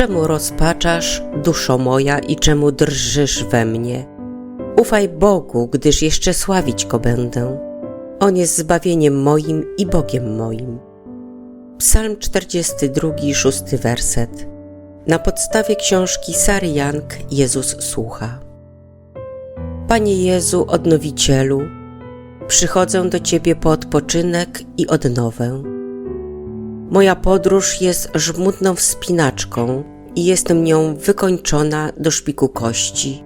Czemu rozpaczasz, duszo moja, i czemu drżysz we mnie? Ufaj Bogu, gdyż jeszcze sławić Go będę. On jest zbawieniem moim i Bogiem moim. Psalm 42, szósty werset. Na podstawie książki Sary Young Jezus słucha. Panie Jezu, odnowicielu, przychodzę do Ciebie po odpoczynek i odnowę. Moja podróż jest żmudną wspinaczką i jestem nią wykończona do szpiku kości.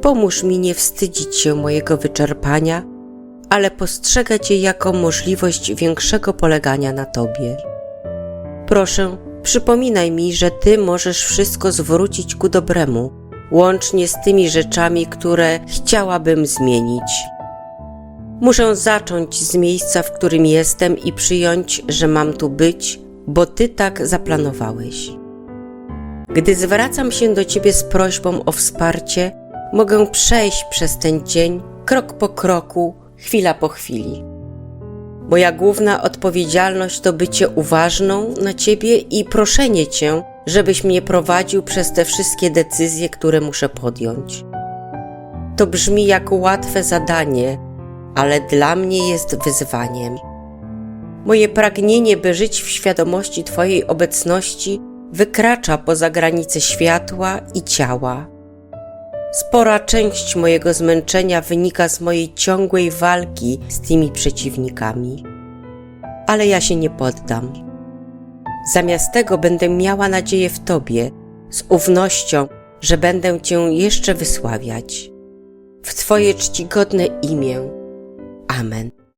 Pomóż mi nie wstydzić się mojego wyczerpania, ale postrzegać je jako możliwość większego polegania na Tobie. Proszę, przypominaj mi, że Ty możesz wszystko zwrócić ku dobremu, łącznie z tymi rzeczami, które chciałabym zmienić. Muszę zacząć z miejsca, w którym jestem i przyjąć, że mam tu być, bo Ty tak zaplanowałeś. Gdy zwracam się do Ciebie z prośbą o wsparcie, mogę przejść przez ten dzień krok po kroku, chwila po chwili. Moja główna odpowiedzialność to bycie uważną na Ciebie i proszenie Cię, żebyś mnie prowadził przez te wszystkie decyzje, które muszę podjąć. To brzmi jak łatwe zadanie, ale dla mnie jest wyzwaniem. Moje pragnienie, by żyć w świadomości Twojej obecności, wykracza poza granice światła i ciała. Spora część mojego zmęczenia wynika z mojej ciągłej walki z tymi przeciwnikami. Ale ja się nie poddam. Zamiast tego będę miała nadzieję w Tobie, z ufnością, że będę Cię jeszcze wysławiać. W Twoje czcigodne imię. Amen.